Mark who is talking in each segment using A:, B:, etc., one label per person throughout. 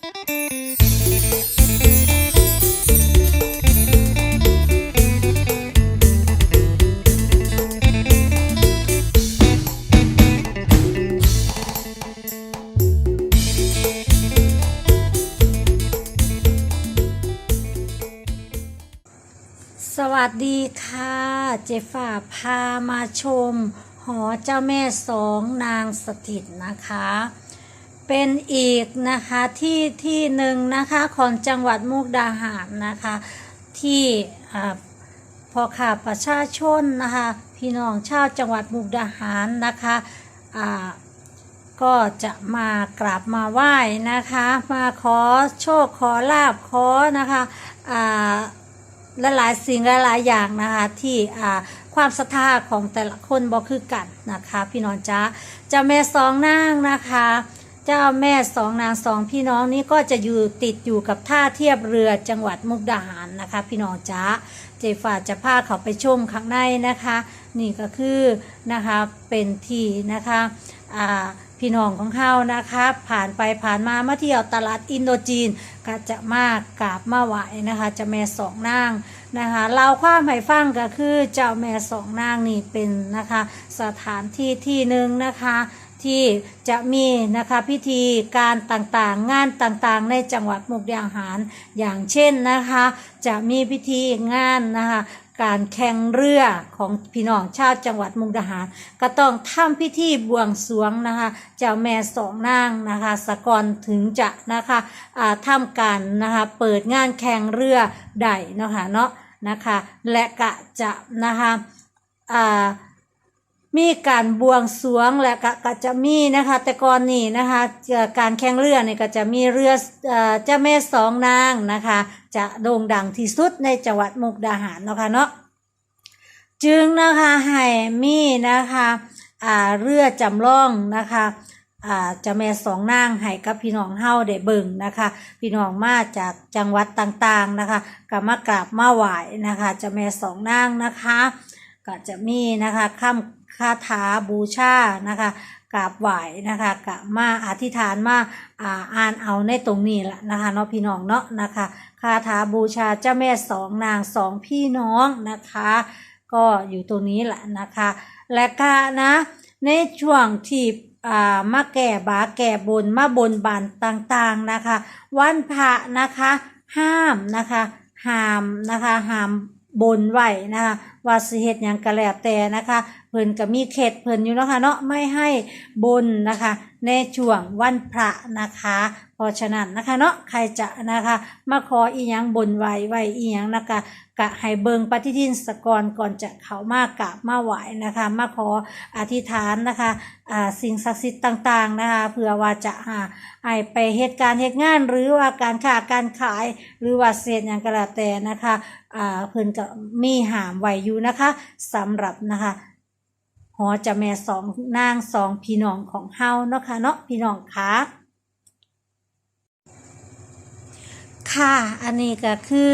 A: สวัสดีค่ะ เจฝ่าพามาชม หอเจ้าแม่สองนางสถิตนะคะ เป็นอีกนะคะที่ที่หนึ่งนะคะของจังหวัดมุกดาหารนะคะ ที่พอข่าประชาชนนะคะพี่น้องชาวจังหวัดมุกดาหารนะคะก็จะมากราบมาไหว้นะคะ มาขอโชคขอลาบขอนะคะและหลายสิ่งหลายๆอย่างนะคะที่ความศรัทธาของแต่ละคนบ่คือกันนะคะ พี่น้องจ้าจ้าแม่สองนางนะคะ เจ้าแม่สองนางสองพี่น้องนี้ก็จะอยู่ติดอยู่กับท่าเทียบเรือจังหวัดมุกดาหารนะคะ พี่น้องจ้าเจฝ่าจะพาเขาไปชมข้างในนะคะ นี่ก็คือนะคะเป็นที่นะคะอ่าพี่น้องของเขานะคะ ผ่านไปผ่านมามาเที่ยวตลาดอินโดจีนก็จะมากราบมาไหวนะคะเจะแม่สองนางนะคะเราความให้ฟังก็คือเจ้าแม่สองนางนี่เป็นนะคะ สถานที่ที่หนึ่งนะคะ ที่จะมีนะคะพิธีการต่างๆ งานต่างๆ ในจังหวัดมุกดาหารอย่างเช่นนะคะ จะมีพิธีงานนะคะการแข่งเรือของพี่น้องชาวจังหวัดมุกดาหาร ก็ต้องทำพิธีบวงสรวงนะคะเจ้าแม่สองนางนะคะสะกอนถึงจะนะคะอ่าทำการนะคะเปิดงานแข่งเรือได้นะคะเนาะนะคะและก็จะนะคะอ่า มีการบวงสวงและก็ก็จะมีนะคะ แต่ก่อนนี่นะคะการแข่งเรือเนี่ยก็จะมีเรือเจ้าแม่สองนางนะคะ จะโด่งดังที่สุดในจังหวัดมุกดาหารเนาะค่ะเนาะจึงนะคะให้มีนะคะอ่าเรือจำลองนะคะอ่าเจ้าแม่สองนางให้กับพี่น้องเฮาได้เบิ่งนะคะ พี่น้องมาจากจังหวัดต่างๆนะคะก็มากราบมาไหว้นะคะเจ้าแม่สองนางนะคะ ก็จะมีนะคะคำ คาถาบูชานะคะกราบไหว้นะคะกะมาอธิษฐานมาอ่าอ่านเอาในตรงนี้ละนะคะเนาะพี่น้องเนาะนะคะคาถาบูชาเจ้าแม่สองนางสองพี่น้องนะคะ ก็อยู่ตรงนี้แหละนะคะ และก็นะในช่วงที่อ่ามาแก่บาแก่บนมาบนบานต่างๆนะคะ วันพระนะคะ ห้ามนะคะห้ามนะคะห้าม บนไหวนะคะว่าสิเหตุอย่างกระแลแต่นะคะ เพิ่นก็มีเขตเพิ่นอยู่นะคะเนาะไม่ให้บนนะคะ ในช่วงวันพระนะคะ พราะฉะนั้นนะคะเนาะใครจะนะคะมาขออีหยังบนไหวไหวอีหยังนะคะกะให้เบิงปฏิทินสกอนก่อนจะเข้ามากราบมาไหวนะคะ มาขออธิษฐานนะคะอ่าสิ่งศักดิ์สิทธิ์ต่างๆนะคะเผื่อว่าจะหาไปเหตุการณ์เหตุงาน หรือว่าการค้าการขายหรือว่าเศษอย่างกระแต่นะคะอ่าเพิ่นก็มีหามไหวอยู่นะคะสำหรับนะคะหอจะแม่สองนางสองพี่น้องของเฮาเนาะค่ะเนาะพี่น้องคะ ค่ะ อันนี้ก็คือ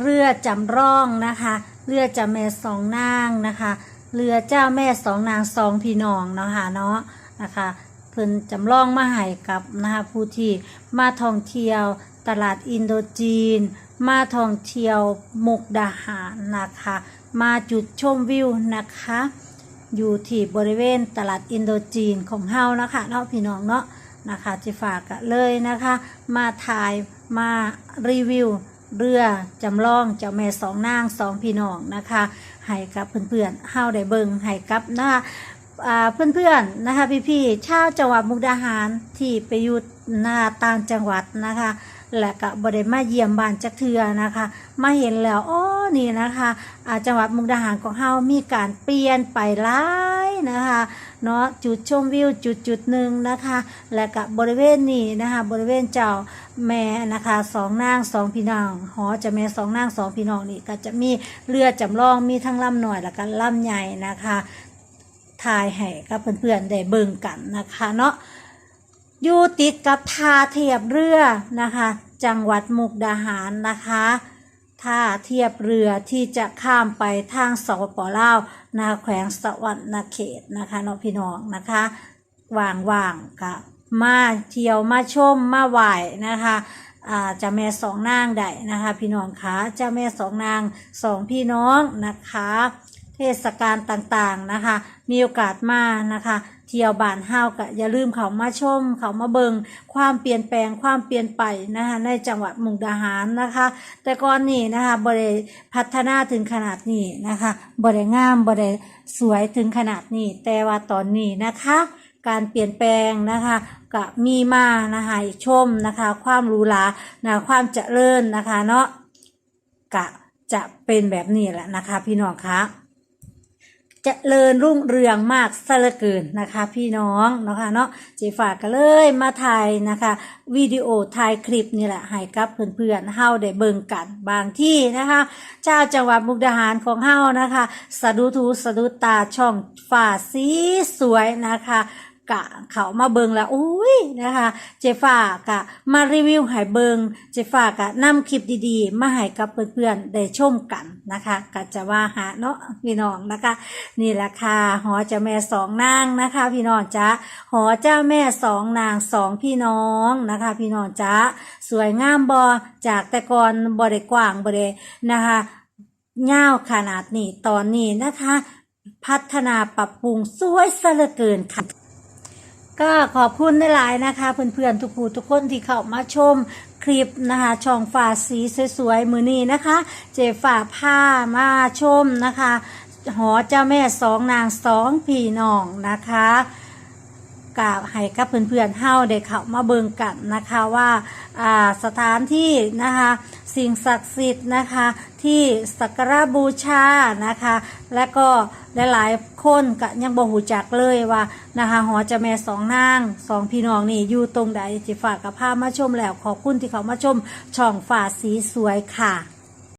A: เรือจำร่องนะคะ เรือเจ้าแม่สองนางนะคะ เรือเจ้าแม่สองนางสองพี่น้องเนาะค่ะเนาะนะคะเพิ่นจำลองมาให้กับนะคะผู้ที่มาท่องเที่ยวตลาดอินโดจีน มาท่องเที่ยวมุกดาหารนะคะ มาจุดชมวิวนะคะ อยู่ที่บริเวณตลาดอินโดจีนของเฮานะคะเนาะพี่น้องเนาะ นะคะจะฝากเลยนะคะ มาถ่ายมารีวิวเรือจำลองเจ้าแม่สองนางสองพี่น้องนะคะให้กับเพื่อนๆเฮาได้เบิงให้กับนะคะอ่าเพื่อนๆนะคะพี่ๆชาวจังหวัดมุกดาหารที่ไปอยู่นาต่างจังหวัดนะคะ และก็บริมาเยี่ยมบ้านจักเทือนะคะ มาเห็นแล้วอ๋อนี่นะคะจังหวัดมุกดาหารของเฮามีการเปลี่ยนไปหลายนะคะ เนาะจุดชมวิวจุดจุดหนึ่งนะคะ และก็บบริเวณนี้นะคะบริเวณเจ้าแม่นะคะสองนางสองพี่น้องหอเจะแม่สองนางสองพี่น้องนี่ก็จะมีเรือจำลองมีทั้งลำหน่อยและก็ลำใหญ่นะคะถ่ายให้กับเพื่อนๆได้เบิ่งกันนะคะเนาะอยู่ติดกับท่าเทียบเรือนะคะ จังหวัดมุกดาหารนะคะ ท่าเทียบเรือที่จะข้ามไปทางสปปลาวนาแขวงสวรรณเขตนะคะน้องพี่น้องนะคะว่างๆค่ะมาเที่ยวมาชมมาไหว้นะคะอ่าเจ้าแม่สองนางได้นะคะ พี่น้องคะเจ้าแม่สองนางสองพี่น้องนะคะ เทศกาลต่างๆนะคะ มีโอกาสมานะคะ เที่ยวบ้านเฮาก็อย่าลืมเขามาชม เขามาเบิงความเปลี่ยนแปลงความเปลี่ยนไปนะคะในจังหวัดมุกดาหารนะคะ แต่ก่อนนี้นะคะบริพัฒนาถึงขนาดนี้นะคะบริงามบริสวยถึงขนาดนี้ แต่ว่าตอนนี้นะคะการเปลี่ยนแปลงนะคะก็มีมานะคะชมนะคะ ความรูหรานะความเจริญนะคะเนาะกะจะเป็นแบบนี้แหละนะคะ พี่น้องคะ จเจริญรุ่งเรืองมากซะเหลือเกินนะคะ พี่น้องเนาะคะเนาะเจฝากก็เลยมาถ่ายนะคะวิดีโอถ่ายคลิปนี่แหละให้กับเพื่อนๆเฮาได้เบิ่งกันบางที่นะคะ เจ้าจังหวัดมุกดาหารของเฮานะคะ สะดุทูสะดุตาช่องฝ่าสีสวยนะคะ กะเขามาเบิงแล้วอุ้ยนะคะเจฟากะมารีวิวให้เบิงเจฟากะนำคลิปดีๆ มาให้กับเพื่อนๆได้ชมกันนะคะกะจะว่าหาเนาะพี่น้องนะคะ นี่แหละค่ะหอเจ้าแม่สองนางนะคะ พี่น้องจ้าหอเจ้าแม่สองนางสองพี่น้องนะคะ พี่น้องจ้าสวยงามบอจากแต่ก่อนบริกว้างบรินะคะเง่าวขนาดนี้ตอนนี้นะคะ พัฒนาปรับปรุงสวยซะเหลือเกินค่ะ ก็ขอบคุณหลายๆนะคะ เพื่อนๆทุกผู้ทุกคนที่เข้ามาชมคลิปนะคะช่องฝาสีสวยๆมือนี้นะคะ เจฝาผ้ามาชมนะคะ หอเจ้าแม่สองนางสองพี่น้องนะคะกราบให้กับเพื่อนๆเฮาได้เข้ามาเบิ่งกันนะคะว่าสถานที่นะคะ สิ่งศักดิ์สิทธิ์นะคะ ที่สักการะบูชานะคะ และก็หลายๆคนก็ยังบ่หูจักเลยว่านะคะหอเจ้าแม่สองนางสองพี่น้องนี่อยู่ตรงใดจิฝากกับพามาชมแล้วขอบคุณที่เขามาชมช่องฝ่าสีสวยค่ะ